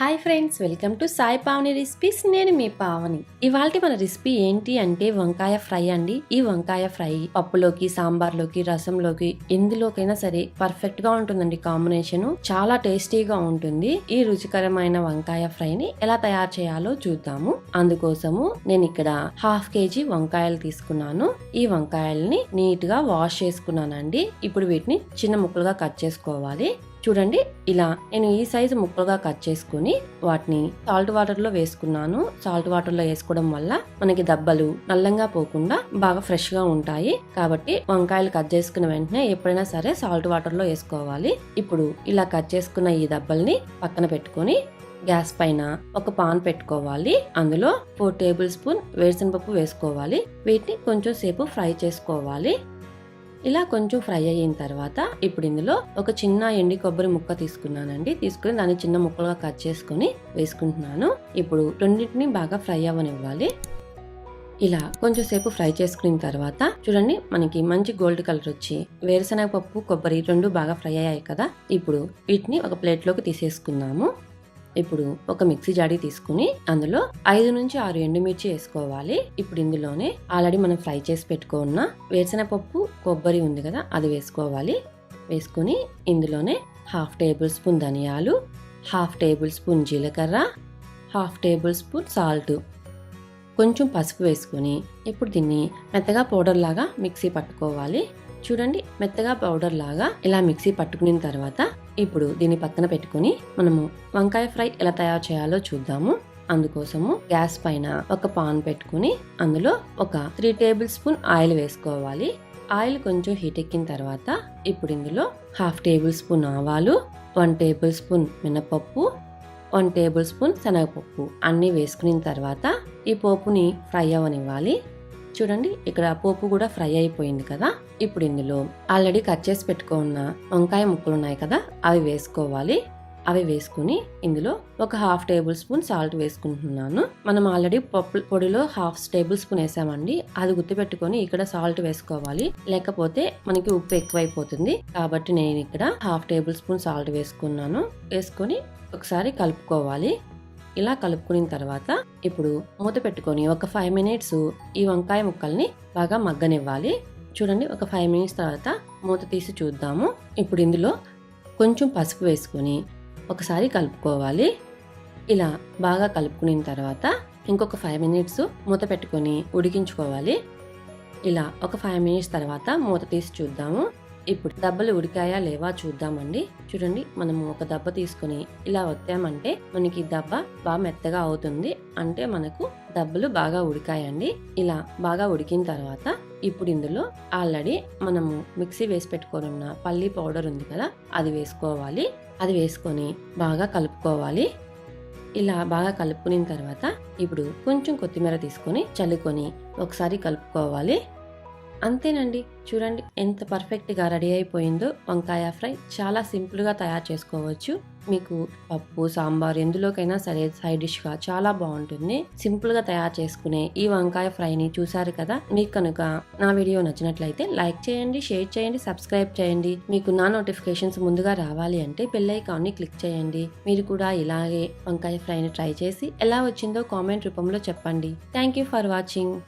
Hi friends welcome to Sai Pavani recipes నేను మీ పావని. ఇవాళ మన రెసిపీ ఏంటి అంటే వంకాయ ఫ్రై అండి. ఈ వంకాయ ఫ్రై పప్పులోకి సాంబార్లోకి రసంలోకి ఎందులోకైనా సరే పర్ఫెక్ట్గా ఉంటుందండి కాంబినేషన్ చాలా టేస్టీగా ఉంటుంది. ఈ రుచికరమైన వంకాయ ఫ్రైని ఎలా తయారు చేయాలో చూద్దాము. అందుకోసము నేను ఇక్కడ హాఫ్ కేజీ వంకాయలు తీసుకున్నాను. ఈ వంకాయల్ని నీట్గా వాష్ చేసుకున్నానండి. ఇప్పుడు వీటిని చిన్న ముక్కలుగా కట్ చేసుకోవాలి. చూడండి ఇలా నేను ఈ సైజు ముక్కలుగా కట్ చేసుకుని వాటిని సాల్ట్ వాటర్లో వేసుకున్నాను. సాల్ట్ వాటర్లో వేసుకోవడం వల్ల మనకి దబ్బలు నల్లంగా పోకుండా బాగా ఫ్రెష్గా ఉంటాయి. కాబట్టి వంకాయలు కట్ చేసుకున్న వెంటనే ఎప్పుడైనా సరే సాల్ట్ వాటర్లో వేసుకోవాలి. ఇప్పుడు ఇలా కట్ చేసుకున్న ఈ దబ్బల్ని పక్కన పెట్టుకొని గ్యాస్ పైన ఒక పాన్ పెట్టుకోవాలి. అందులో ఫోర్ టేబుల్ స్పూన్ వేరుశనగపప్పు వేసుకోవాలి. వీటిని కొంచెం సేపు ఫ్రై చేసుకోవాలి. ఇలా కొంచెం ఫ్రై అయిన తర్వాత ఇప్పుడు ఇందులో ఒక చిన్న ఎండి కొబ్బరి ముక్క తీసుకున్నానండి. తీసుకుని దాన్ని చిన్న ముక్కలుగా కట్ చేసుకుని వేసుకుంటున్నాను. ఇప్పుడు రెండింటిని బాగా ఫ్రై అవ్వనివ్వాలి. ఇలా కొంచెం సేపు ఫ్రై చేసుకున్న తర్వాత చూడండి మనకి మంచి గోల్డ్ కలర్ వచ్చి వేరుశనగ పప్పు కొబ్బరి రెండు బాగా ఫ్రై అయ్యాయి కదా. ఇప్పుడు వీటిని ఒక ప్లేట్లోకి తీసేసుకుందాము. ఇప్పుడు ఒక మిక్సీ జాడీ తీసుకుని అందులో ఐదు నుంచి ఆరు ఎండుమిర్చి వేసుకోవాలి. ఇప్పుడు ఇందులోనే ఆల్రెడీ మనం ఫ్రై చేసి పెట్టుకున్న వేరుశనగపప్పు కొబ్బరి ఉంది కదా అది వేసుకోవాలి. వేసుకుని ఇందులోనే హాఫ్ టేబుల్ స్పూన్ ధనియాలు హాఫ్ టేబుల్ స్పూన్ జీలకర్ర హాఫ్ టేబుల్ స్పూన్ సాల్ట్. కొంచెం పసుపు వేసుకొని ఇప్పుడు దీన్ని మెత్తగా పౌడర్ లాగా మిక్సీ పట్టుకోవాలి. చూడండి మెత్తగా పౌడర్ లాగా ఇలా మిక్సీ పట్టుకున్న తర్వాత ఇప్పుడు దీన్ని పక్కన పెట్టుకుని మనము వంకాయ ఫ్రై ఎలా తయారు చేయాలో చూద్దాము. అందుకోసము గ్యాస్ పైన ఒక పాన్ పెట్టుకుని అందులో ఒక త్రీ టేబుల్ స్పూన్ ఆయిల్ వేసుకోవాలి. ఆయిల్ కొంచెం హీట్ ఎక్కిన తర్వాత ఇప్పుడు ఇందులో హాఫ్ టేబుల్ స్పూన్ ఆవాలు వన్ టేబుల్ స్పూన్ మినపప్పు వన్ టేబుల్ స్పూన్ శనగపప్పు అన్నీ వేసుకున్న తర్వాత ఈ పోపుని ఫ్రై అవ్వనివ్వాలి చూడండి ఇక్కడ పోపు కూడా ఫ్రై అయిపోయింది కదా. ఇప్పుడు ఇందులో ఆల్రెడీ కట్ చేసి పెట్టుకున్న వంకాయ ముక్కలు ఉన్నాయి కదా అవి వేసుకోవాలి. అవి వేసుకుని ఇందులో ఒక హాఫ్ టేబుల్ స్పూన్ సాల్ట్ వేసుకుంటున్నాను. మనం ఆల్రెడీ పప్పు పొడిలో హాఫ్ టేబుల్ స్పూన్ వేసామండి. అది గుర్తుపెట్టుకొని ఇక్కడ సాల్ట్ వేసుకోవాలి. లేకపోతే మనకి ఉప్పు ఎక్కువైపోతుంది. కాబట్టి నేను ఇక్కడ హాఫ్ టేబుల్ స్పూన్ సాల్ట్ వేసుకున్నాను. వేసుకొని ఒకసారి కలుపుకోవాలి. ఇలా కలుపుకున్న తర్వాత ఇప్పుడు మూత పెట్టుకొని ఒక ఫైవ్ మినిట్స్ ఈ వంకాయ ముక్కల్ని బాగా మగ్గనివ్వాలి. చూడండి ఒక ఫైవ్ మినిట్స్ తర్వాత మూత తీసి చూద్దాము. ఇప్పుడు ఇందులో కొంచెం పసుపు వేసుకొని ఒకసారి కలుపుకోవాలి. ఇలా బాగా కలుపుకున్న తర్వాత ఇంకొక ఫైవ్ మినిట్స్ మూత పెట్టుకొని ఉడికించుకోవాలి. ఇలా ఒక ఫైవ్ మినిట్స్ తర్వాత మూత తీసి చూద్దాము. ఇప్పుడు దెబ్బలు ఉడికాయా లేవా చూద్దామండి. చూడండి మనము ఒక దెబ్బ తీసుకొని ఇలా వత్తామంటే మనకి దెబ్బ బాగా మెత్తగా అవుతుంది. అంటే మనకు దెబ్బలు బాగా ఉడికాయండి. ఇలా బాగా ఉడికిన తర్వాత ఇప్పుడు ఇందులో ఆల్రెడీ మనము మిక్సీ వేసి పెట్టుకొని ఉన్న పల్లీ పౌడర్ ఉంది కదా అది వేసుకోవాలి. అది వేసుకొని బాగా కలుపుకోవాలి. ఇలా బాగా కలుపుకున్న తర్వాత ఇప్పుడు కొంచెం కొత్తిమీర తీసుకొని చల్లుకొని ఒకసారి కలుపుకోవాలి. అంతేనండి. చూడండి ఎంత పర్ఫెక్ట్గా రెడీ అయిపోయిందో వంకాయ ఫ్రై. చాలా సింపుల్గా తయారు చేసుకోవచ్చు. మీకు పప్పు సాంబార్ ఎందులోకైనా సరే సైడ్ డిష్గా చాలా బాగుంటుంది. సింపుల్గా తయారు చేసుకునే ఈ వంకాయ ఫ్రైని చూసారు కదా? మీకు కనుక నా వీడియో నచ్చినట్లయితే లైక్ చేయండి షేర్ చేయండి సబ్స్క్రైబ్ చేయండి. మీకు నా నోటిఫికేషన్స్ ముందుగా రావాలి అంటే బెల్ ఐకాన్ని క్లిక్ చేయండి. మీరు కూడా ఇలాగే వంకాయ ఫ్రైని ట్రై చేసి ఎలా వచ్చిందో కామెంట్ రూపంలో చెప్పండి. Thank you for watching